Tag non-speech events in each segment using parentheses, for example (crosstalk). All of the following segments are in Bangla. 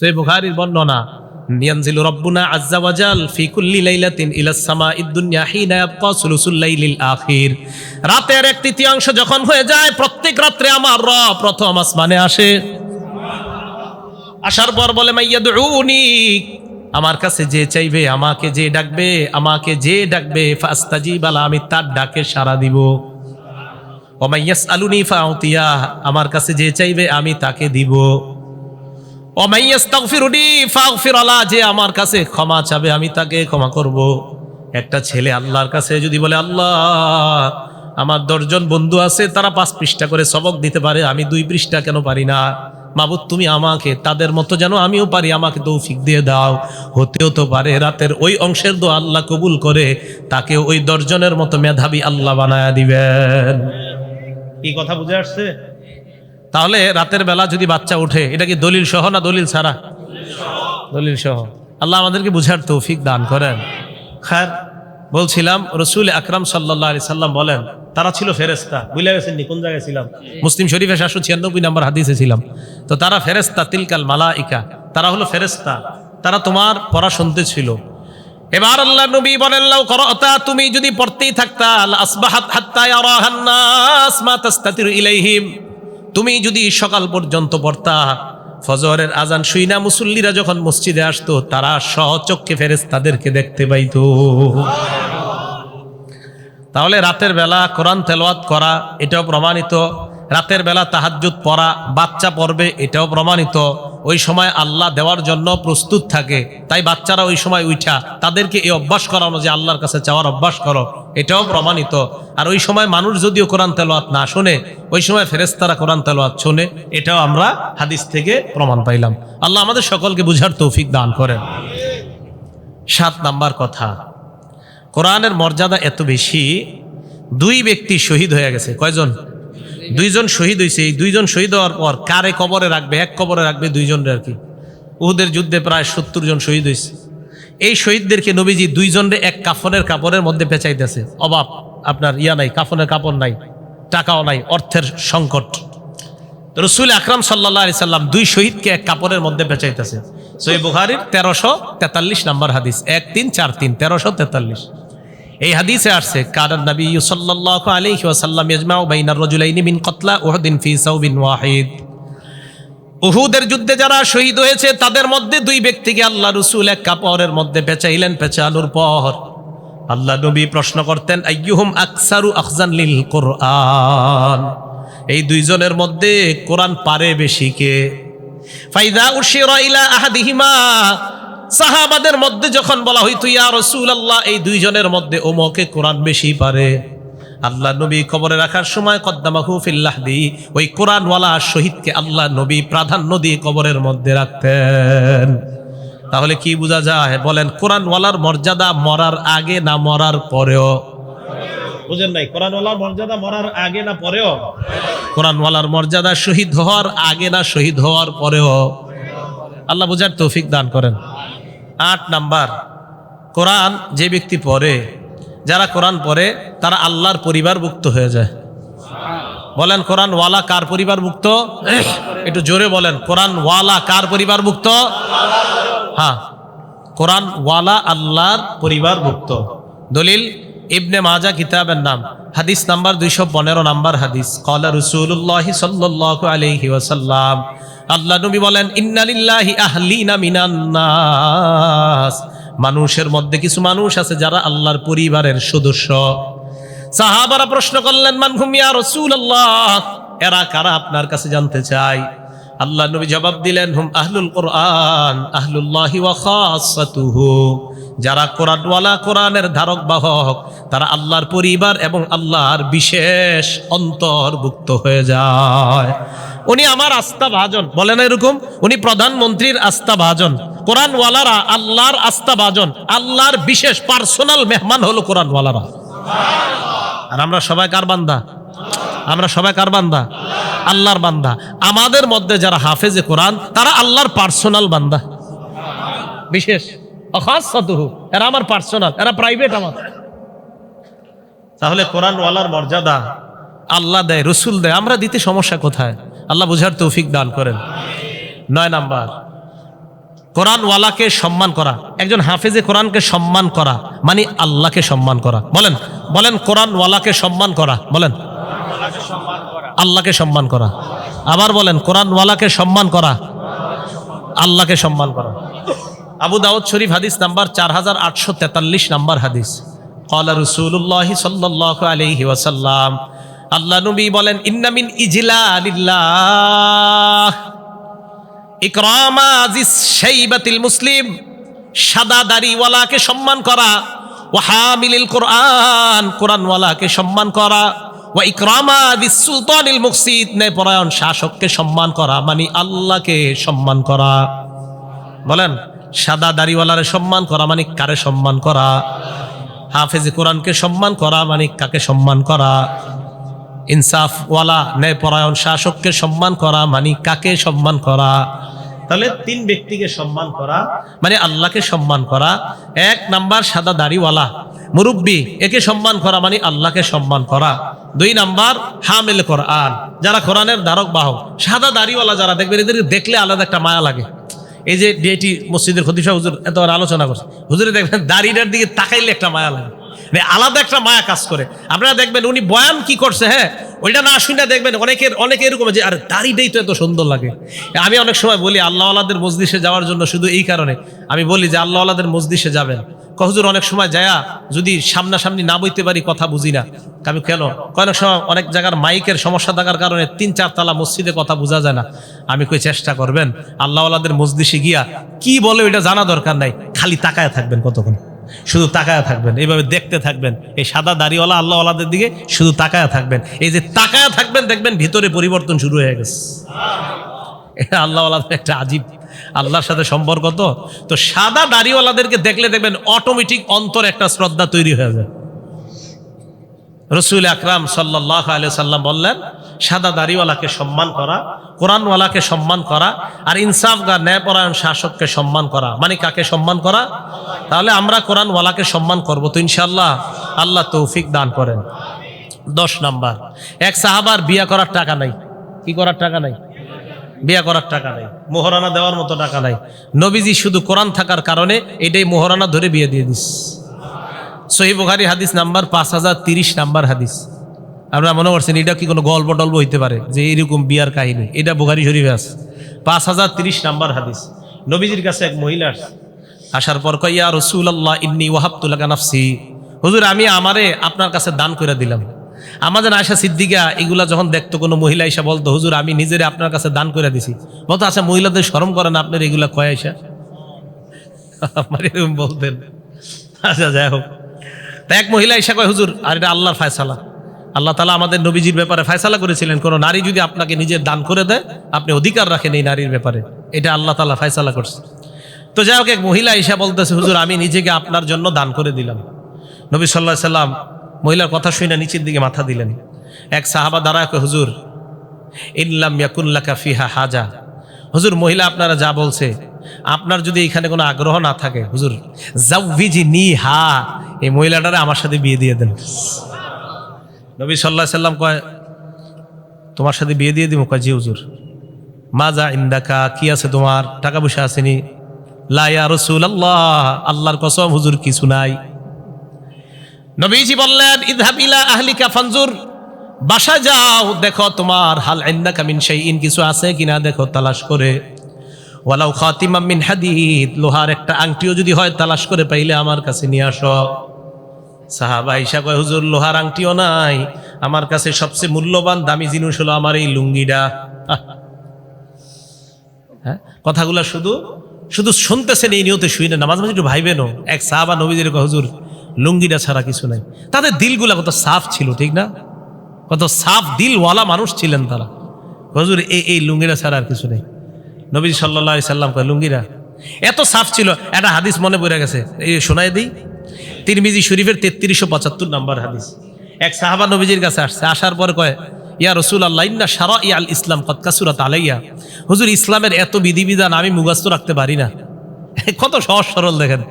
সই বুখারির বর্ণনা ينزل ربنا عز وجل في كل ليلة إلى السماء الدنيا حين يبقى ثلث الليل الآخر রাতের এক তৃতীয়াংশ যখন হয়ে যায় প্রত্যেক রাত্রে আমার রব প্রথম আসমানে আসে আসার পর বলে মাইয়াদউনি আমার কাছে যে চাইবে আমাকে যে ডাকবে আমাকে যে ডাকবে ফাস্তাজিবালা আমি তার ডাকে সাড়া দিব ওমাইয়াস আলুনি ফাউতিয়া আমার কাছে যে চাইবে আমি তাকে দিব ওমাইয়াস তাগফিরুনি ফাগফিরালা যে আমার কাছে ক্ষমা চাবে, আমি তাকে ক্ষমা করব। একটা ছেলে আল্লাহর কাছে যদি বলে, আল্লাহ, আমার দশজন বন্ধু আছে, তারা পাঁচ পৃষ্ঠা করে সবক দিতে পারে, আমি দুই পৃষ্ঠা কেন পারি না? মাবুদ, তুমি আমাকে, তাদের মতো যেন আমিও পারি, আমাকে তৌফিক দিয়ে দাও। হতেও তো পারে, রাতের ওই অংশের দো আল্লাহ কবুল করে, তাকে ওই দর্জনের মতো মেধাবী আল্লাহ বানায়া দিবেন। কি কথা বুঝে আসছে? তাহলে রাতের বেলা যদি বাচ্চা ওঠে, এটা কি দলিল সহ না দলিল ছাড়া? দলিল সহ। আল্লাহ আমাদেরকে বুঝার তৌফিক দান করেন। খার বলছিলাম, রসুল আকরাম সাল্লাহ আলি সাল্লাম বলেন, তারা ছিল ফেরেস্তা বুঝলে গেছেন নি কোন জায়গায় ছিলাম? মুসলিম শরীফে সাতশো ছিয়ানব্বই নম্বর হাদিসে ছিলাম। তো তারা ফেরেস্তা তিলকাল মালা ইকা তারা হলো ফেরেস্তা তারা তোমার পড়া শুনতে ছিল। এবার আল্লাহ নবী বলেন তুমি যদি পড়তেই থাকতা আসবাহাত হাত্তা ইয়ারাহান নাস মা তাস্তাতিরু ইলাইহিম। তুমি যদি সকাল পর্যন্ত পড়তা, ফজরের আজান শুইনা মুসল্লিরা যখন মসজিদে আসতো, তারা সহচক্ষে ফেরেস তাদেরকে দেখতে পাইত। তাহলে রাতের বেলা কোরআন তেলওয়াত করা, এটাও প্রমাণিত। রাতের বেলা তাহাজ্জুদ পড়া, বাচ্চা পড়বে, এটাও প্রমাণিত। ওই সময় আল্লাহ দেওয়ার জন্য প্রস্তুত থাকে। তাই বাচ্চারা ওই সময় উঠা তাদেরকে এই অভ্যাস করানো যে আল্লাহর কাছে চাওয়ার অভ্যাস করো, এটাও প্রমাণিত। আর ওই সময় মানুষ যদিও কোরআন তেলোয়াত না শোনে, ওই সময় ফেরেস্তারা কোরআন তেলোয়াত শোনে, এটাও আমরা হাদিস থেকে প্রমাণ পাইলাম। আল্লাহ আমাদের সকলকে বুঝার তৌফিক দান করেন। সাত নাম্বার কথা, কোরআনের মর্যাদা এত বেশি, দুই ব্যক্তি শহীদ হয়ে গেছে। কয়জন? দুইজন শহীদ হয়েছে এই দুইজন শহীদ হওয়ার পর কারে কবরে রাখবে? এক কবরে রাখবে দুইজনের আর কি। উহুদের যুদ্ধে প্রায় সত্তর জন শহীদ হয়েছে এই শহীদদেরকে নবীজি দুইজনের এক কাফনের কাপড়ের মধ্যে পেঁচাইতেছে। অভাব, আপনার ইয়া নাই, কাফনের কাপড় নাই, টাকাও নাই, অর্থের সংকট। রসুল আকরাম সাল্লাহ আলি সাল্লাম দুই শহীদকে এক কাপড়ের মধ্যে বেচাইতেছে সই বুখারির তেরোশো তেতাল্লিশ নাম্বার হাদিস, এক তিন চার তিন, তেরোশো তেতাল্লিশ। এই হাদিসে আসছে কারণ নবী সাল্লাল্লাহু আলাইহি ওয়াসাল্লাম ইয়াজমাউ বাইনার রাজুলাইনি মিন কতলা উহুদিন ফি সাউবিন ওয়াহিদ। উহুদের যুদ্ধে যারা শহীদ হয়েছে, তাদের মধ্যে দুই ব্যক্তিকে আল্লাহ রসুল এক কাপড়ের মধ্যে পেঁচাইলেন, পেঁচানোর পর আল্লাহ নবী প্রশ্ন করতেন, আইয়ুহুম আকসারু আখজান লিল কোরআন? এই দুইজনের মধ্যে কোরআন পারে বেশি কে? ফাইদা উশিরা ইলা আহাদিহিমা সাহাবাদের মধ্যে যখন বলা হইতো ইয়া আল্লাহ এই দুইজনের মধ্যে ওমকে কোরআন বেশি পারে। আল্লাহ নবী কবরে রাখার সময় কদ্দামাহু ফিল্লাহদি ওই কোরআনওয়ালা শহীদকে আল্লাহ নবী প্রাধান্য দিয়ে কবরের মধ্যে রাখতেন। তাহলে কি বোঝা যায়? বলেন কোরআনওয়ালার মর্যাদা মরার আগে না মরার পরেও? বুঝেন নাই কোরআনওয়ালার মর্যাদা মরার আগে না পরেও? কোরআনওয়ালার মর্যাদা শহীদ হওয়ার আগে না শহীদ হওয়ার পরেও? আল্লাহ বুঝার তৌফিক দান করেন। আট নাম্বার। কোরআন যে ব্যক্তি পড়ে, যারা কোরআন পড়ে, তারা আল্লাহর পরিবারভুক্ত হয়ে যায়। বলেন, কোরআন ওয়ালা কার পরিবারভুক্ত একটু জোরে বলেন, কোরআন ওয়ালা কার পরিবারভুক্ত হ্যাঁ কোরআন ওয়ালা আল্লাহর পরিবারভুক্ত দলিল, ইবনে মাজা কিতাবের নাম। হাদিস নাম্বার দুইশো পনেরো নাম্বার হাদিস। কলা রসুল্লাহ সাল্লাহ আলহি ওয়াসাল্লাম। আল্লাহ নবী বলেন, ইন্নালিল্লাহি আহলিনা মিনান্নাস মানুষের মধ্যে কিছু মানুষ আছে যারা আল্লাহর পরিবারের সদস্য। সাহাবারা প্রশ্ন করলেন মানভূমিয়া রসুল আল্লাহ এরা কারা? আপনার কাছে জানতে চাই। আল্লাহ নবী জবাব দিলেন, হুম, আহলুল কোরআন, আহলুল্লাহি ওয়া খাসাতুহু। যারা কোরআনওয়ালা, কোরআনের ধারক বাহক তারা আল্লাহর পরিবার এবং আল্লাহর বিশেষ অন্তর্ভুক্ত হয়ে যায়। উনি আমার আস্থা ভাজন বলেন এরকম? উনি প্রধানমন্ত্রীর আস্থা ভাজন কোরআনওয়ালারা আল্লাহর আস্থা ভাজন আল্লাহর বিশেষ পার্সোনাল মেহমান হলো কোরআনওয়ালারা। আর আমরা সবাই কার বান্দা? আমরা সবাই কার বান্দা? আল্লাহর বান্দা। আমাদের মধ্যে যারা হাফেজে কোরআন, তারা আল্লাহর পার্সোনাল বান্দা। বিশেষ। অখাসাতুহু। এরা আমার পার্সোনাল এরা প্রাইভেট আমার। তাহলে কোরআন ওয়ালার মর্যাদা আল্লাহ দেয়, রসুল দেয়। আমরা দিতে সমস্যা কোথায়? আল্লাহ বুঝার তৌফিক দান করেন। নয় নাম্বার, কোরআনওয়ালাকে সম্মান করা। একজন হাফেজে কোরআনকে সম্মান করা মানে আল্লাহকে সম্মান করা। বলেন বলেন কোরআনওয়ালাকে সম্মান করা। বলেন। আল্লাহকে সম্মান করা। আবার বলেন, কোরআনওয়ালাকে সম্মান করা। আল্লাহকে সম্মান করা। আবু দাউদ শরীফ হাদিস নাম্বার চার হাজার আটশো তেতাল্লিশ নাম্বার হাদিস। কলা রসুল্লাহ সাল্লাহ আলহি ওয়াসাল্লাম, আল্লাহ নবী বলেন ইন্নামিন ইজলালিল্লাহ, ইকরামা আজিজ শাইবাতিল মুসলিম, সাদা দাড়িওয়ালাকে সম্মান করা ও হামিলিল কোরআন, কোরআনওয়ালাকে সম্মান করা। ও ইকরামা সুলতানিল মুকসিদ, নে পরায়ণ শাসককে সম্মান করা মানে আল্লাহকে সম্মান করা। বলেন, সাদা দাড়িওয়ালারে সম্মান করা মানে কারে সম্মান করা? হাফেজে কোরআনকে সম্মান করা মানে কাকে সম্মান করা? ইনসাফওয়ালা ন্যায় পরায়ণ শাসককে সম্মান করা মানে কাকে সম্মান করা? তাহলে তিন ব্যক্তিকে সম্মান করা মানে আল্লাহকে সম্মান করা। এক নাম্বার সাদা দাড়িওয়ালা, মুরব্বী, একে সম্মান করা মানে আল্লাহকে সম্মান করা। দুই নাম্বার, হামিল কোরআন। যারা কোরআনের দ্বারক বাহক, সাদা দাড়িওয়ালা যারা দেখবেন, এদের দেখলে আলাদা একটা মায়া লাগে। এই যে ডিআইটি মসজিদের খতিফা হুজুর এতবার আলোচনা করছে। হুজুরে দেখবেন দাড়িটার দিকে তাকাইলে একটা মায়া লাগে। আলাদা একটা মায়া কাজ করে। আপনারা দেখবেন উনি বয়ান কি করছে হ্যাঁ? ওইটা না শুনে দেখবেন অনেকের অনেকে এরকম যে, আর, দাড়িটাই তো এত সুন্দর লাগে। আমি অনেক সময় বলি আল্লাহ আল্লাহদের মসজিষে যাওয়ার জন্য শুধু এই কারণে। আমি বলি যে আল্লাহ আল্লাহদের মসজিষে যাবেন কহজুর অনেক সময় যায়া যদি সামনাসামনি না বইতে পারি, কথা বুঝি না। আমি কেন? অনেক সময় অনেক জায়গার মাইকের সমস্যা থাকার কারণে তিন চার তালা মসজিদে কথা বোঝা যায় না। আমি কই, চেষ্টা করবেন আল্লাহ আল্লাহদের মসজিষে গিয়া কি বলে ওইটা জানা দরকার নাই। খালি তাকায় থাকবেন কতক্ষণ? শুধু তাকায়া থাকবেন এইভাবে দেখতে থাকবেন। এই সাদা দাড়িওয়ালা আল্লাহ আল্লাহদের দিকে শুধু তাকায়া থাকবেন। এই যে তাকায়া থাকবেন, দেখবেন ভিতরে পরিবর্তন শুরু হয়ে গেছে। এটা আল্লাহ আল্লাহদের একটা আজীব, আল্লাহর সাথে সম্পর্ক তো। তো সাদা দাড়িওয়ালাদেরকে দেখলে দেখবেন অটোমেটিক অন্তর একটা শ্রদ্ধা তৈরি হয়ে যায়। রসুল আকরাম সাল্লাহ আলিয়া সাল্লাম বললেন, সাদা দাড়িওয়ালাকে সম্মান করা, কোরআনওয়ালাকে সম্মান করা, আর ইনসাফগা, ন্যায়পরায়ণ শাসককে সম্মান করা। মানে কাকে সম্মান করা? তাহলে আমরা কোরআনওয়ালাকে সম্মান করব তো ইনশাল্লাহ আল্লাহ তৌফিক দান করেন। দশ নাম্বার, এক সাহাবার বিয়া করার টাকা নাই। কি করার টাকা নাই? বিয়া করার টাকা নাই। মোহরানা দেওয়ার মতো টাকা নাই। নবীজি শুধু কোরআন থাকার কারণে এটাই মোহরানা ধরে বিয়ে দিয়ে দিস। সহি বুখারি হাদিস নাম্বার পাঁচ হাজার তিরিশ নাম্বার হাদিস। আপনারা মনে করছেন, এটা কি কোনো গল্প টল্প হইতে পারে যে এরকম বিয়ার কাহিনী? এটা বুখারি শরীফে আছে। পাঁচ হাজার তিরিশ নাম্বার হাদিস। নবীজির কাছে এক মহিলা। আসার পর কইয়া রসুল আল্লাহ ইন্নি ওয়াহাবতুল্লাহ নাফসি। হুজুর, আমি আমারে আপনার কাছে দান করে দিলাম। আমাদের আয়সা সিদ্দিকা এগুলা যখন দেখতো, কোনো মহিলা এসে বলতো, হুজুর, আমি নিজেরে আপনার কাছে দান করে দিছি। বলতো আচ্ছা মহিলাদের শরম করেন আপনার এগুলা কয় আইসা আমার এরকম বলতেন। আচ্ছা যাই হোক। এক মহিলা এসে কয়, হুজুর, আর এটা আল্লাহর ফায়সালা। আল্লাহ তালা আমাদের নবীজির ব্যাপারে ফায়সালা করেছিলেন। কোনো নারী যদি আপনাকে নিজের দান করে দেয়, আপনি অধিকার রাখেন এই নারীর ব্যাপারে। এটা আল্লাহ তালা ফায়সালা করছে। তো যাই হোক, এক মহিলা এসে বলতেছে, হুজুর, আমি নিজেকে আপনার জন্য দান করে দিলাম। নবী সাল্লাহ সাল্লাম মহিলার কথা শুনে নিচের দিকে মাথা দিলেন। এক সাহাবা দ্বারা হুজুর ইল্লাম ইয়াকুল্লাকা কাফিহা হাজা। হুজুর, মহিলা আপনারা যা বলছে, আপনার যদি এখানে কোনো আগ্রহ না থাকে, হুজুর জাউভিজি নি হা, এই মহিলাটারে আমার সাথে বিয়ে দিয়ে দেন। নবী সাল্লাহ সাল্লাম কয়, তোমার সাথে বিয়ে দিয়ে দিব? কয়, জি হুজুর। মা যা ইন্দাকা, কি আছে তোমার? টাকা পয়সা আসেনি? লাইয়া রসুল আল্লাহ আল্লাহর কসম, হুজুর, কিছু নাই। নবীজি বললেন ইদহাব ইলা আহলিকা, ফানজুর। বাসা যাও, দেখো তোমার হাল ইন্দাকা সেই ইন কিছু আছে কিনা দেখো তালাশ করে। ওয়ালাউ খাতিমাম মিন হাদিদ, লোহার একটা আংটিও যদি হয় তালাশ করে পাইলে আমার কাছে নিয়ে আসো। সাহাবা ইসা কয়, হুজুর, লোহার আংটিও নাই। আমার কাছে সবচেয়ে মূল্যবান, দামি জিনিস হলো আমার এই লুঙ্গিটা। হ্যাঁ কথাগুলো শুধু শুধু শুনতেছেন এই নিয়তে শুই না মাঝে মাঝে একটু ভাইবেনও। এক সাহাবা নবীদের হুজুর, লুঙ্গিটা ছাড়া কিছু নাই। তাদের দিলগুলা কত সাফ ছিল, ঠিক না? কত সাফ দিলওয়ালা মানুষ ছিলেন তারা। হজুর, এই এই লুঙ্গিরা ছাড়া আর কিছু নেই। নবী সাল্লাহ সাল্লাম কয়, লুঙ্গিরা? এত সাফ ছিল, একটা হাদিস মনে পড়ে গেছে। এই শোনাই দিই। তিরমিজি শরীফের তেত্রিশশো পঁচাত্তর নাম্বার হাদিস। এক সাহাবা নবীজির কাছে আসছে, আসার পর কয়, ইয়া রসুল আল্লাহ ইন্না সারা ইয়াল ইসলাম কতকাসুরাত আলাইয়া। হুজুর, ইসলামের এত বিধিবিধান আমি মুগাস্ত রাখতে পারি না। কত সহজ সরল দেখেন।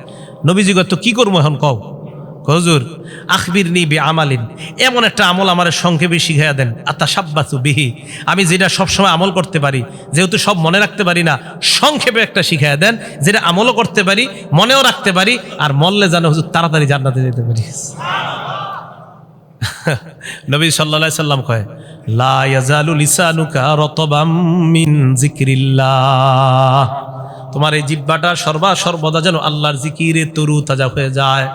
নবীজি তো কি করব এখন কও? হজুর আখবির নি বে আমালিন এমন একটা আমল আমার সংক্ষেপে শিখাইয়া দেন আত্মা সাব্বাসু বিহি। আমি যেটা সবসময় আমল করতে পারি, যেহেতু সব মনে রাখতে পারি না, সংক্ষেপে একটা শিখাইয়া দেন, যেটা আমলও করতে পারি, মনেও রাখতে পারি, আর মরলে যেন হুজুর তাড়াতাড়ি জান্নাতে যেতে পারি। (laughs) নবী সাল্লা সাল্লাম কয়, লা ইয়াজালু লিসানুকা রতবাম মিন জিক্রিল্লাহ তোমার এই জিব্বাটা সর্বা সর্বদা যেন আল্লাহর জিকিরে তরু তাজা হয়ে যায়।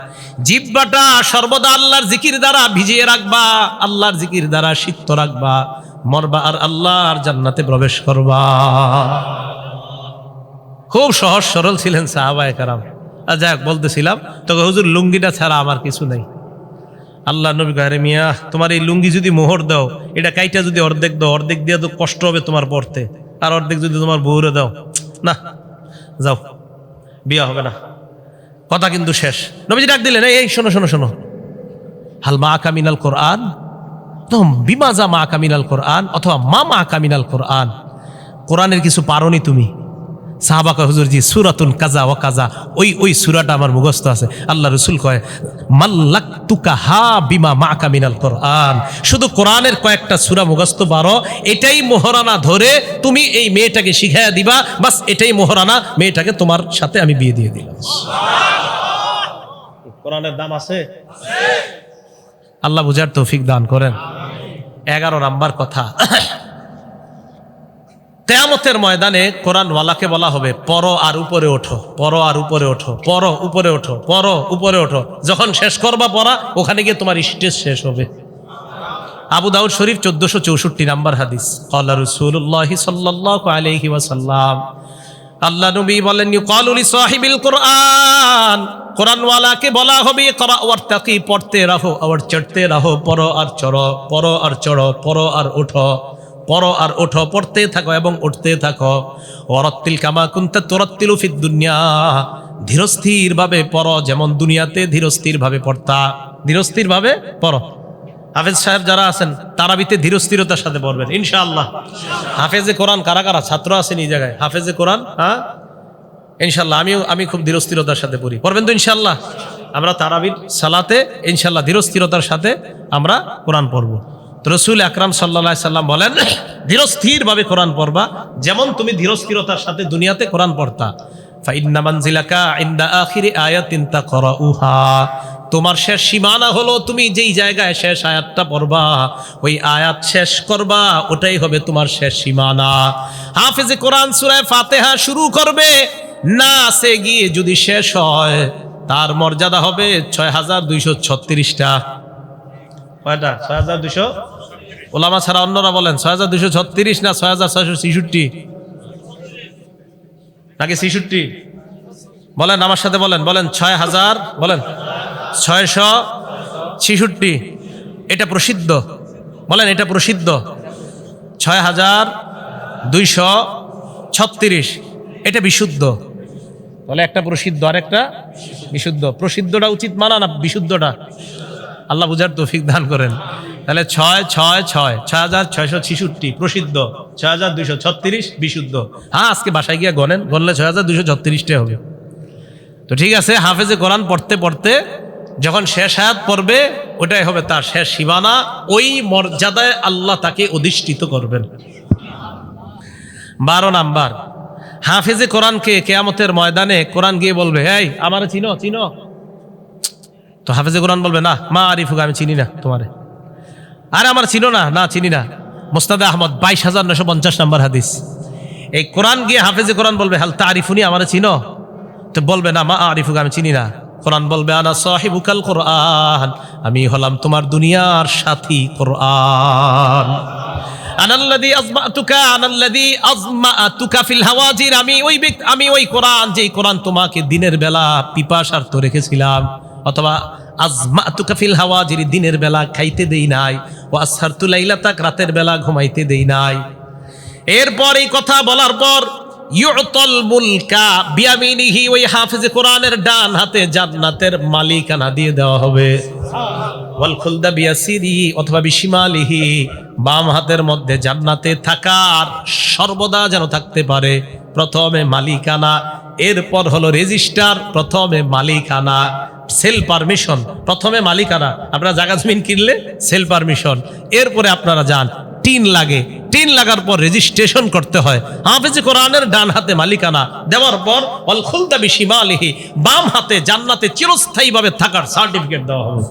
জিব্বাটা সর্বদা আল্লাহর জিকির দ্বারা ভিজিয়ে রাখবা, আল্লাহর জিকির দ্বারা সিক্ত রাখবা, মরবা আর আল্লাহর জান্নাতে প্রবেশ করবা। খুব সহজ সরল ছিলেন সাহাবায়ে কারাম। আর যাক বলতেছিলাম তোকে হুজুর লুঙ্গিটা ছাড়া আমার কিছু নেই। আল্লাহ নবী গারে মিয়া, তোমার এই লুঙ্গি যদি মোহর দাও, এটা কাইটা যদি অর্ধেক দাও, অর্ধেক দিয়ে তো কষ্ট হবে তোমার পড়তে। আর অর্ধেক যদি তোমার বউরে দাও, না যাও। বিয়া হবে না। কথা কিন্তু শেষ। নবীজি ডাক দিলেন, এই শোনো শোনো শোনো। হাল মা কামিনাল কোরআন? বিমাজা মা কামিনাল কোরআন? অথবা, মা মা কামিনাল কোরআন? কোরআনের কিছু পারনি তুমি। সাহাবাকা হুজুর জি সুরাতুন কাজা ও কাজা ওই ওই সুরাটা আমার মুখস্থ আছে। আল্লাহ রসুল কয় মাল্লাক তুকা হা বিমা মা কামিনাল কোরআন। শুধু কোরআনের কয়েকটা সুরা মুখস্থ পারো এটাই মোহরানা ধরে তুমি এই মেয়েটাকে শিখাইয়া দিবা বাস এটাই মোহরানা মেয়েটাকে তোমার সাথে আমি বিয়ে দিয়ে দিলাম। কোরআনের দাম আছে? আল্লাহ বুঝার তৌফিক দান করেন। এগারো নাম্বার কথা। তেয়ামতের ময়দানে কোরআনওয়ালাকে বলা হবে পর আর উপরে ওঠো পর আর উপরে ওঠো পর উপরে ওঠো পর উপরে ওঠো। যখন শেষ করবা পড়া, ওখানে গিয়ে তোমার স্টেজ শেষ হবে। আবু দাউদ শরীফ চোদ্দশো চৌষট্টি নাম্বার হাদিস। আল্লাহ রসুল্লাহ সাল্লাহ আলহি ওয়াসাল্লাম। আল্লাহ নবী বলেন কালুলি সাহিবিল কোরআন। কোরআনওয়ালাকে বলা হবে করা ওর তাকি, পড়তে রাহো আবার চড়তে রাহো পর আর চড়ো পর আর চড়ো পর আর ওঠো। পড়ো আর ওঠো, পড়তে থাকো এবং উঠতে থাকো। অরত্তিল কামা কুন্তা তোরত্তিল ফিদ দুনিয়া। ধীরস্থির ভাবে পড়ো, যেমন দুনিয়াতে ধীরস্থির ভাবে পড়তা। ধীরস্থির ভাবে পড়ো। হাফেজ সাহেব যারা আছেন, তারাবিতে ধীরস্থিরতার সাথে পড়বেন, ইনশাআল্লাহ। হাফেজে কোরআন কারা কারা? ছাত্র আছেন এই জায়গায়। হাফেজে কোরআন হ্যাঁ? ইনশাল্লাহ আমিও, আমি খুব ধীরস্থিরতার সাথে পড়ি। পড়বেন তো ইনশাল্লাহ আমরা তারাবির সালাতে ইনশাল্লাহ ধীরস্থিরতার সাথে আমরা কোরআন পড়ব। রসুল আকরাম সাল্লা সাল্লাম বলেন, ধীরস্থিরভাবে কোরআন পড়বা, যেমন তুমি ধীরস্থিরতার সাথে দুনিয়াতে কোরআন পড়তা। তোমার শেষ সীমানা হলো তুমি যেই জায়গায় শেষ আয়াতটা পড়বা, ওই আয়াত শেষ করবা, ওটাই হবে তোমার শেষ সীমানা। হাফেজে কোরআন সূরা ফাতিহা শুরু করবে, না সে গিয়ে যদি শেষ হয়, তার মর্যাদা হবে ছয় হাজার দুইশো ছত্রিশটা। কয়টা? ছয় হাজার দুশো ওলামা ছাড়া অন্যরা বলেন, ছয় হাজার দুশো ছত্রিশ না ছয় হাজার ছয়শো ছিষট্টি? নাকি ছিষট্টি? বলেন, আমার সাথে বলেন বলেন, ছয় হাজার, বলেন, ছয়শো ছিষট্টি। এটা প্রসিদ্ধ। বলেন, এটা প্রসিদ্ধ। ছয় হাজার দুইশো ছত্রিশ। এটা বিশুদ্ধ। বলে একটা প্রসিদ্ধ আর একটা বিশুদ্ধ। প্রসিদ্ধটা উচিত মানা না বিশুদ্ধটা। আল্লাহ বুঝার তৌফিক দান করেন। তাহলে ছয় ছয় ছয় ছয় হাজার ছয়শো ছিষট্টি, প্রসিদ্ধ। ছয় হাজার দুইশো ছত্রিশ, বিশুদ্ধ। হ্যাঁ আজকে বাসায় গিয়ে গনেন গনলে ছয় হাজার দুইশো ছত্রিশটাই হবে। তো ঠিক আছে, হাফেজে কোরআন পড়তে পড়তে যখন শেষ হায়াত পড়বে, ওটাই হবে তার শেষ সীমানা। ওই মর্যাদায় আল্লাহ তাকে অধিষ্ঠিত করবেন। বারো নাম্বার, হাফেজে কোরআনকে কেয়ামতের ময়দানে কোরআন গিয়ে বলবে এই আমার চিনো চিনো। তো হাফেজে কোরআন বলবে, না, মা আরিফুকে আমি চিনি না তোমারে। আরে আমার চিনো না না, চিনি না। মোস্তাদে আহমদ, বাইশ হাজার নশো পঞ্চাশ নম্বর হাদিস। এই কোরআন গিয়ে হাফেজে কোরআন বলবে, হাল তা আরিফুনি আমার চিনো? তো বলবে, না, মা আরিফুকে আমি চিনি না। কোরআন বলবে, আনা সাহিবুকাল কোরআন, আমি হলাম তোমার দুনিয়ার সাথী কোরআন। আনাল্লাযী আজমাতুকা আনাল্লাযী আজমাতুকা ফিল হাওয়াজির, আমি ওই ব্যক্তি, আমি ওই কোরআন, যেই কোরআন তোমাকে দিনের বেলা পিপাসার্থ রেখেছিলাম। অথবা আজমাতুকা হাওয়া যিনি দিনের বেলা খাইতে দেই নাই ও আসহারতু লাইলাতাক রাতের বেলা ঘুমাইতে দেই নাই। এরপর এই কথা বলার পর ইউতল মুলকা বিয়ামিনিহি ওই হাফেজে কোরআনের ডান হাতে জান্নাতের মালিকানা দিয়ে দেওয়া হবে। ওয়াল খুলদা বিয়াসিরি অথবা বিশিমালিহি বাম হাতের মধ্যে জান্নাতে থাকার সর্বদা যেন থাকতে পারে। প্রথমে মালিকানা এরপর হলো রেজিস্টার প্রথমে মালিকানা। Sale permission. প্রথমে মালিকানা, আপনারা জায়গা জমিন কিনলে সেল পারমিশন। এরপরে আপনারা যান, টিন লাগে। টিন লাগার পর রেজিস্ট্রেশন করতে হয়। হাফেজে কোরআনের ডান হাতে মালিকানা। দেওয়ার পর অল খুলতা বিশিমা আলিহি বাম হাতে জান্নাতে চিরস্থায়ীভাবে থাকার সার্টিফিকেট দেওয়া হবে।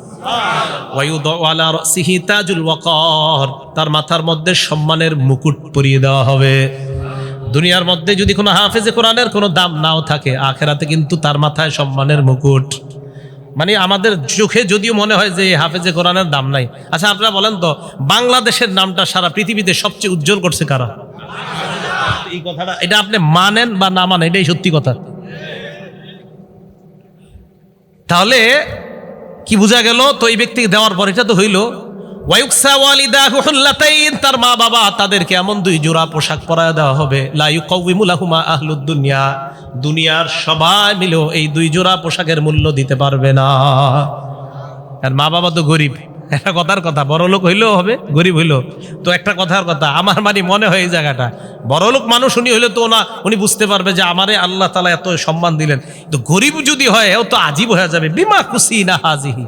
তার মাথার মধ্যে সম্মানের মুকুট পরিয়ে দেওয়া হবে। দুনিয়ার মধ্যে যদি কোনো হাফেজে কোরআনের কোনো দাম নাও থাকে, আখেরাতে কিন্তু তার মাথায় সম্মানের মুকুট। মানে আমাদের চোখে যদিও মনে হয় যে হাফেজে কোরআনের দাম নাই। আচ্ছা আপনারা বলেন তো, বাংলাদেশের নামটা সারা পৃথিবীতে সবচেয়ে উজ্জ্বল করছে কারা? এই কথাটা, এটা আপনি মানেন বা না মানেন, এটাই সত্যি কথা। তাহলে কি বোঝা গেল? তো এই ব্যক্তিকে দেওয়ার পর এটা তো হইল। ওয়ায়ুকসা ওয়ালিদাহু হুল্লাতাইন, তার মা বাবা তাদেরকে এমন দুই জোড়া পোশাক পরায় দেওয়া হবে। লা ইউকাউইমু লাহুমা আহলুদ দুনিয়া, দুনিয়ার সবাই মিলেও এই দুই জোড়া পোশাকের মূল্য দিতে পারবে না। আর মা বাবা তো গরিব, একটা কথার কথা বড় লোক হইলেও হবে, গরিব হইলেও। তো একটা কথার কথা, আমার মানে মনে হয় এই জায়গাটা বড় লোক মানুষ উনি হইলে তো না, উনি বুঝতে পারবে যে আমারে আল্লাহ তালা এত সম্মান দিলেন। তো গরিব যদি হয়, ও তো আজীব হয়ে যাবে, বিমা খুশি না হাজিহি।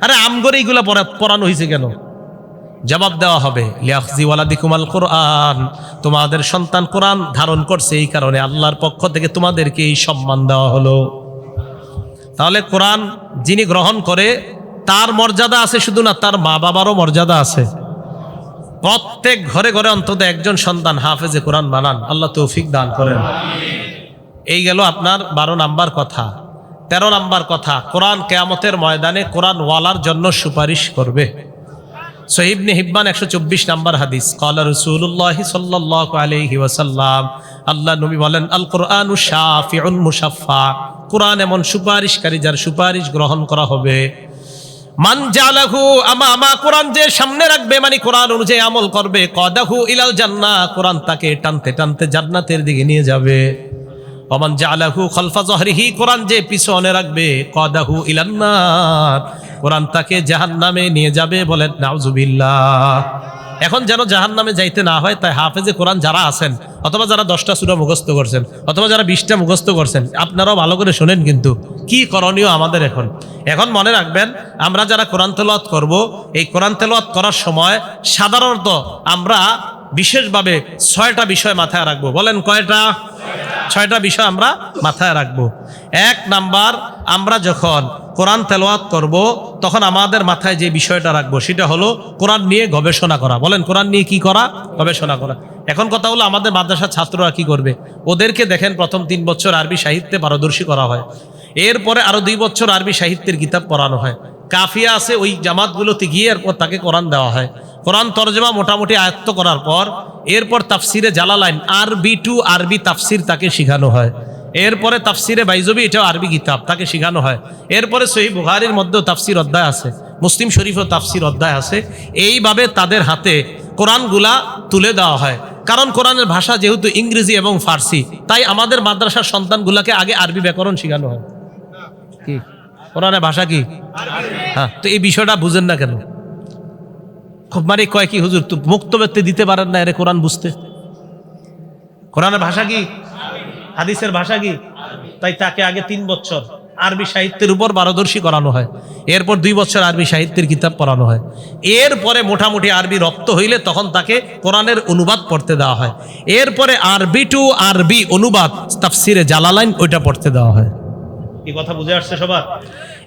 আরে আমগরে এইগুলা পড়া- পড়ানো হয়েছে কেন? জবাব দেওয়া হবে, লিয়াখজি ওয়ালাদিকুমাল কোরআন। তোমাদের সন্তান কোরআন ধারণ করছে এই কারণে আল্লাহর পক্ষ থেকে তোমাদেরকে এই সম্মান দেওয়া হলো। তাহলে কোরআন যিনি গ্রহণ করে, তার মর্যাদা আছে শুধু না, তার মা বাবারও মর্যাদা আছে। প্রত্যেক ঘরে ঘরে অন্তত একজন সন্তান হাফেজে কোরআন বানান, আল্লাহ তৌফিক দান করেন। এই গেল আপনার বারো নাম্বার কথা। তেরো নাম্বার কথা, কোরআন কেয়ামতের ময়দানে কোরআন ওয়ালার জন্য সুপারিশ করবে। সহিবনে হিব্বান একশো চব্বিশ নাম্বার হাদিস কলা রসুল্লাহ সাল্লাহ আল্লাহ নবী বলেন, আল কোরআন মুসাফা কোরআন এমন সুপারিশকারী যার সুপারিশ গ্রহণ করা হবে। মান জালাহু আমা আমা কোরআন যে সামনে রাখবে মানে কোরআন অনুযায়ী আমল করবে, কদাহু ইলাল জান্না কোরআন তাকে টানতে টানতে জান্নাতের দিকে নিয়ে যাবে। অমান জালাহু খলফা জহরিহি, কোরআন যে পিছনে রাখবে, কদাহু ইলান্নার, কোরআন তাকে জাহান নামে নিয়ে যাবে বলেন, নাউজুবিল্লাহ। এখন যেন জাহান নামে যাইতে না হয়, তাই হাফেজে কোরআন যারা আছেন, অথবা যারা দশটা সুরা মুখস্থ করছেন, অথবা যারা বিশটা মুখস্থ করছেন, আপনারাও ভালো করে শোনেন কিন্তু, কি করণীয় আমাদের এখন? এখন মনে রাখবেন, আমরা যারা কোরআন তেলাওয়াত করব, এই কোরআন তেলাওয়াত করার সময় সাধারণত আমরা বিশেষভাবে ছয়টা বিষয় মাথায় রাখব। বলেন কয়টা? ছয়টা বিষয় আমরা মাথায় রাখব। এক নাম্বার, আমরা যখন কোরআন তেলাওয়াত করব, তখন আমাদের মাথায় যে বিষয়টা রাখব, সেটা হলো কোরআন নিয়ে গবেষণা করা। বলেন, কোরআন নিয়ে কি করা? গবেষণা করা। এখন কথা হলো, আমাদের মাদ্রাসার ছাত্ররা কি করবে? ওদেরকে দেখেন, প্রথম তিন বছর আরবি সাহিত্যে পারদর্শী করা হয়। এরপরে আরও দুই বছর আরবি সাহিত্যের কিতাব পড়ানো হয়। কাফিয়া আছে ওই জামাতগুলোতে গিয়ে এরপর তাকে কোরআন দেওয়া হয়। কোরআন তর্জমা মোটামুটি আয়ত্ত করার পর এরপর তাফসিরে জালালাইন, আরবি টু আরবি তাফসির তাকে শিখানো হয়। এরপরে তাফসিরে বাইজবি, এটাও আরবি কিতাব তাকে শিখানো হয়। এরপরে সহি বুহারির মধ্যেও তাফসির অধ্যায় আছে, মুসলিম শরীফও তাফসির অধ্যায় আছে। এইভাবে তাদের হাতে কোরআনগুলা তুলে দেওয়া হয়। কারণ কোরআনের ভাষা যেহেতু ইংরেজি এবং ফার্সি, তাই আমাদের মাদ্রাসার সন্তানগুলাকে আগে আরবি ব্যাকরণ শেখানো হয়। কি? কোরআনের ভাষা কি? হ্যাঁ তো এই বিষয়টা বুঝেন না কেন? মানে কয় কি, হুজুর, তো মুক্ত ব্যক্তি দিতে পারেন না, এর কোরআন বুঝতে। কোরআনের ভাষা কি? হাদিসের ভাষা কি? তাই তাকে আগে তিন বছর আরবি সাহিত্যের উপর পারদর্শী করানো হয়। এরপর দুই বছর আরবি সাহিত্যের কিতাব পড়ানো হয়। এরপরে মোটামুটি আরবি রক্ত হইলে তখন তাকে কোরআনের অনুবাদ পড়তে দেওয়া হয়। এরপরে আরবি টু আরবি অনুবাদ, তাফসিরে জালালাইন, ওইটা পড়তে দেওয়া হয়। এই কথা বুঝে আসছে সবার?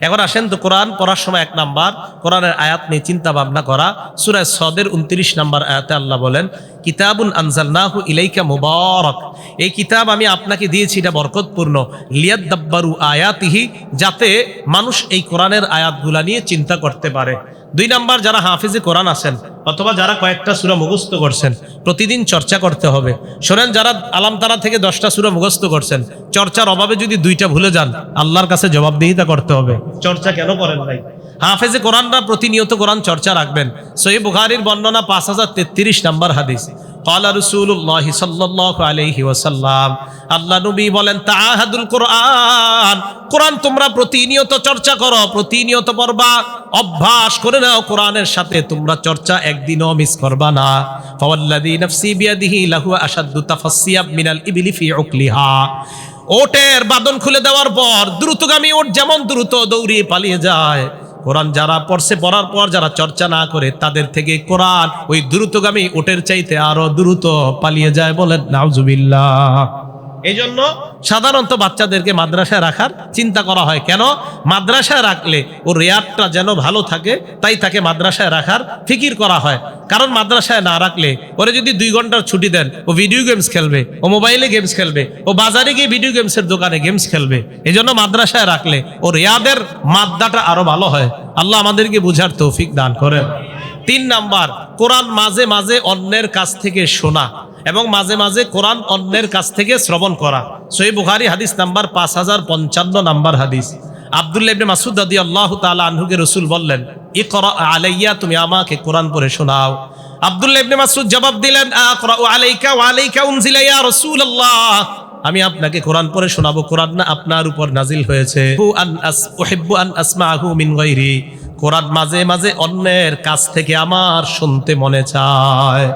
এখন আসেন তো কোরআন পড়ার সময় এক নাম্বার, কোরআনের আয়াত নিয়ে চিন্তা ভাবনা করা। সুরায় সদের উনত্রিশ নাম্বার আয়াতে আল্লাহ বলেন, কিতাবুন আনজালনাহু ইলাইকা মুবারক। এই কিতাব আমি আপনাকে দিয়েছি, এটা বরকতপূর্ণ। লিয়াদ লিয়াদ্দাব্বারু আয়াতিহি, যাতে মানুষ এই কোরআনের আয়াতগুলা নিয়ে চিন্তা করতে পারে। দুই নাম্বার, যারা হাফিজে কোরআন আছেন অথবা যারা কয়েকটা সুরা মুখস্থ করছেন, প্রতিদিন চর্চা করতে হবে। শোনেন, যারা আলামতারা থেকে দশটা সুরা মুখস্থ করছেন, চর্চার অভাবে যদি দুইটা ভুলে যান, আল্লাহর কাছে জবাবদিহিতা করতে হবে। চর্চা কেন করেন ভাই? হাফেজে কোরআনরা প্রতিনিয়ত কোরআন চর্চা রাখবেন। সহি বুখারির বর্ণনা পাঁচ হাজার তেত্রিশ নাম্বার হাদিস। কালা রসুল্লাহ সাল্লাহ আলহি ওয়াসাল্লাম আল্লাহ নবী বলেন তাহাদুল কোরআন কোরআন তোমরা প্রতিনিয়ত চর্চা করো, প্রতিনিয়ত পড়বা, অভ্যাস করে নাও কোরআনের সাথে, তোমরা চর্চা একদিনও মিস করবা না। ফাওয়াল্লাযী নাফসি বিয়াদিহি লাহু আশাদ্দু তাফাসসিয়াব মিনাল ইবলি ফি উকলিহা। ওটের বাদন খুলে দেওয়ার পর দ্রুতগামী ওট যেমন দ্রুত দৌড়িয়ে পালিয়ে যায় কোরআন যারা পড়ছে, পড়ার পর যারা চর্চা না করে, তাদের থেকে কোরআন ওই দ্রুতগামী ওটের চাইতে আরও দ্রুত পালিয়ে যায় বলেন, নাউজুবিল্লাহ। এই জন্য সাধারণত বাচ্চাদেরকে মাদ্রাসায় রাখার চিন্তা করা হয়। কেন? মাদ্রাসায় রাখলে ও রেয়ারটা যেন ভালো থাকে, তাই তাকে মাদ্রাসায় রাখার ফিকির করা হয়। কারণ মাদ্রাসায় না রাখলে ওরে যদি দুই ঘণ্টার ছুটি দেন, ও ভিডিও গেমস খেলবে, ও মোবাইলে গেমস খেলবে, ও বাজারে গিয়ে ভিডিও গেমসের দোকানে গেমস খেলবে। এই জন্য মাদ্রাসায় রাখলে ও রেয়াদের মাদ্দাটা আরও ভালো হয়। আল্লাহ আমাদেরকে বুঝার তৌফিক দান করেন। তিন নাম্বার, কোরআন মাঝে মাঝে অন্যের কাছ থেকে শোনা। এবং মাঝে মাঝে কোরআন অন্যের কাছ থেকে শ্রবণ করা। সই বুখারি হাদিস নাম্বার পাঁচ হাজার পঞ্চান্ন নাম্বার হাদিস। আবদুল্লাহ ইবনে মাসুদ দাদি আল্লাহ তাআলা আনহুকে রসুল বললেন, ইকরা আলাইয়া, তুমি আমাকে কোরআন পড়ে শোনাও। আবদুল্লাহ ইবনে মাসুদ জবাব দিলেন আলাইকা আলাইকা উনজিলা ইয়া রাসূলুল্লাহ। আমি আপনাকে কোরআন পড়ে শোনাবো, কোরআন না আপনার উপর নাজিল হয়েছে। কোরআন মাঝে মাঝে অন্যের কাছ থেকে আমার শুনতে মনে চায়।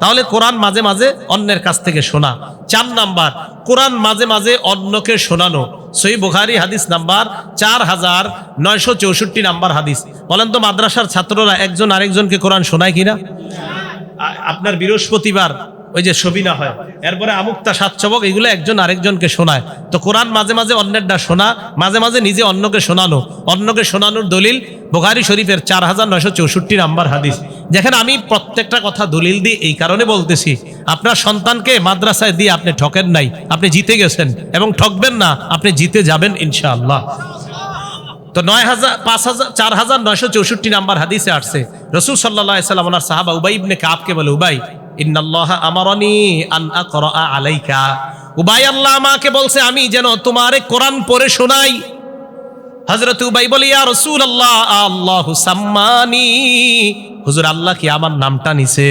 তাহলে কোরআন মাঝে মাঝে অন্যের কাছ থেকে শোনা। চার নাম্বার, কোরআন মাঝে মাঝে অন্যকে শোনানো। সই বুখারি হাদিস নাম্বার চার হাজার নয়শো চৌষট্টি নাম্বার হাদিস। বলেন তো, মাদ্রাসার ছাত্ররা একজন আরেকজনকে কোরআন শোনায় কিনা? আপনার বৃহস্পতিবার ওই যে সবিনা হয়। এরপরে আমুক্তা সাতচবক এগুলো একজন আরেকজনকে শোনায়। তো কোরআন মাঝে মাঝে অন্যেরটা শোনা, মাঝে মাঝে নিজে অন্যকে শোনানো। অন্যকে শোনানোর দলিল বোখারি শরীফের চার হাজার নয়শো চৌষট্টি নাম্বার হাদিস। যেখানে আমি প্রত্যেকটা কথা দলিল দিয়ে এই কারণে বলতেছি, আপনার সন্তানকে মাদ্রাসায় দিয়ে আপনি ঠকেন নাই, আপনি জিতে গেছেন এবং ঠকবেন না, আপনি জিতে যাবেন ইনশাআল্লাহ। তো নয় হাজার, পাঁচ হাজার, চার হাজার নয়শো চৌষট্টি নাম্বার হাদিসে আসছে, রসুল সাল্লাহ সাল্লাম সাহাবা উবাই ইবনে কাবকে বলে, উবাই ইন্নাল্লাহ আমারনি আন আকরা আলাইকা। উবাই আল্লাহ আমাকে বলছে আমি যেন তোমারে কোরআন পড়ে শোনাই। হজরত উবাই বলি ইয়া রসুল আল্লাহ আল্লাহ সাম্মানি। হুজুর আল্লাহ কি আমার নামটা নিছে?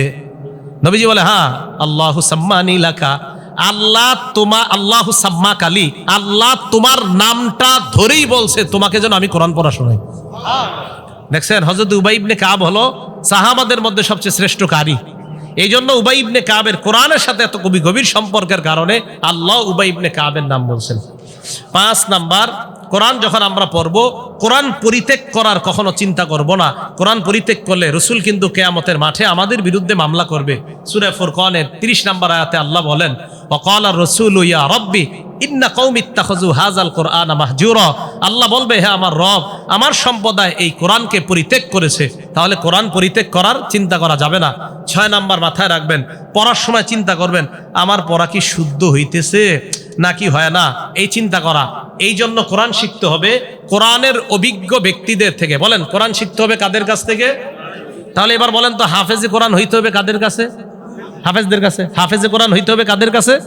নবীজি বলে হ্যাঁ আল্লাহ সাম্মানি লাকা। আল্লাহ তোমার আল্লাহ সাম্মা কালি আল্লাহ তোমার নামটা ধরেই বলছে তোমাকে যেন আমি কোরআন পড়া শোনাই। দেখছেন হজরত উবাই ইবনে কাব হলো সাহাবাদের মধ্যে সবচেয়ে শ্রেষ্ঠ কারি। এই জন্য উবাই ইবনে কাবের কোরআনের সাথে এত কবি গভীর সম্পর্কের কারণে আল্লাহ উবাই ইবনে কাবের নাম বলছেন। পাঁচ নাম্বার, কোরআন যখন আমরা পড়ব, কোরআন পরিত্যাগ করার কখনো চিন্তা করব না। কোরআন পরিত্যাগ করলে রসুল কিন্তু কেয়ামতের মাঠে আমাদের বিরুদ্ধে মামলা করবে। সুরে ফুরকনের তিরিশ নাম্বার আয়াতে আল্লাহ বলেন অকাল রসুল ইয়া রব্বি ইন্না কৌমিত্তাখজু হাজাল কোরআন মাহজুরা। আল্লাহ বলবে হ্যাঁ আমার রব, আমার সম্প্রদায় এই কোরআনকে পরিত্যাগ করেছে। তাহলে কোরআন পরিত্যাগ করার চিন্তা করা যাবে না। ছয় নাম্বার মাথায় রাখবেন, পড়ার সময় চিন্তা করবেন, আমার পড়া কি শুদ্ধ হইতেছে? নাকি হয় না? এই চিন্তা করা। এই জন্য কোরআন শিখতে হবে কোরআনের অভিজ্ঞ ব্যক্তিদের থেকে। বলেন, কোরআন শিখতে হবে কাদের কাছ থেকে? তাহলে এবার বলেন তো, হাফেজে কোরআন হইতে হবে কাদের কাছে? হাফেজদের কাছে। হাফেজে কোরআন হইতে হবে কাদের কাছে?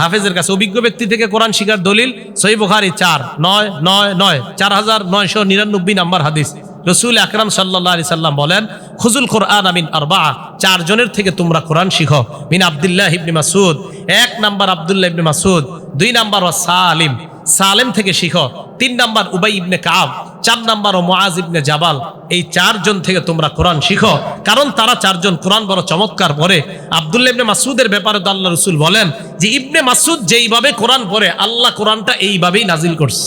হাফেজের কাছে অভিজ্ঞ ব্যক্তি থেকে কোরআন শিকার দলিল সই বুখারি চার, নয় নয় নয়, চার হাজার নয়শো নিরানব্বই নাম্বার হাদিস। রসুল আকরাম সাল্লাহ আলি সাল্লাম বলেন খুজুল কোরআন আমিন আরবা চারজনের থেকে তোমরা কোরআন শিখো। মিন আবদুল্লাহ ইবনে মাসুদ এক নাম্বার আবদুল্লাহ ইবনে মাসুদ দুই নাম্বার ও সালিম। সালেম থেকে শিখো। তিন নাম্বার উবাই ইবনে কাব চার নাম্বার ও মোয়াজ ইবনে জাবাল। এই চারজন থেকে তোমরা কোরআন শিখো। কারণ তারা চারজন কোরআন বড় চমৎকার পড়ে। আবদুল্লাহ ইবনে মাসুদের ব্যাপারে তো আল্লাহ রসুল বলেন যে, ইবনে মাসুদ যেইভাবে কোরআন পড়ে, আল্লাহ কোরআনটা এইভাবেই নাজিল করছে।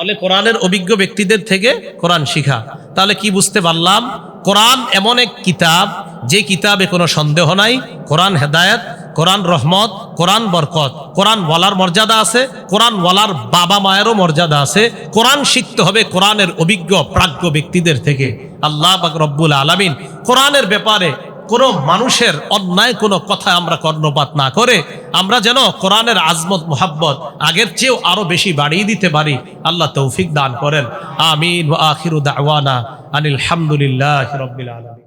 তাহলে কোরআনের অভিজ্ঞ ব্যক্তিদের থেকে কোরআন শিখা। তাহলে কি বুঝতে পারলাম? কোরআন এমন এক কিতাব, যে কিতাবে কোনো সন্দেহ নাই। কোরআন হেদায়েত, কোরআন রহমত, কোরআন বরকত। কোরআন ওয়ালার মর্যাদা আছে, কোরআন ওয়ালার বাবা মায়েরও মর্যাদা আছে। কোরআন শিখতে হবে কোরআনের অভিজ্ঞ, প্রাজ্ঞ ব্যক্তিদের থেকে। আল্লাহ বাক রব্বুল আলামিন কোরআনের ব্যাপারে কোনো মানুষের অন্যায় কোনো কথা আমরা কর্ণপাত না করে, আমরা যেন কোরআনের আজমত, মোহাব্বত আগের চেয়েও আরও বেশি বাড়িয়ে দিতে পারি। আল্লাহ তৌফিক দান করেন। আমিন আখিরুদ আখিরু আনিল হামদুলিল্লাহ রবিল আলামিন।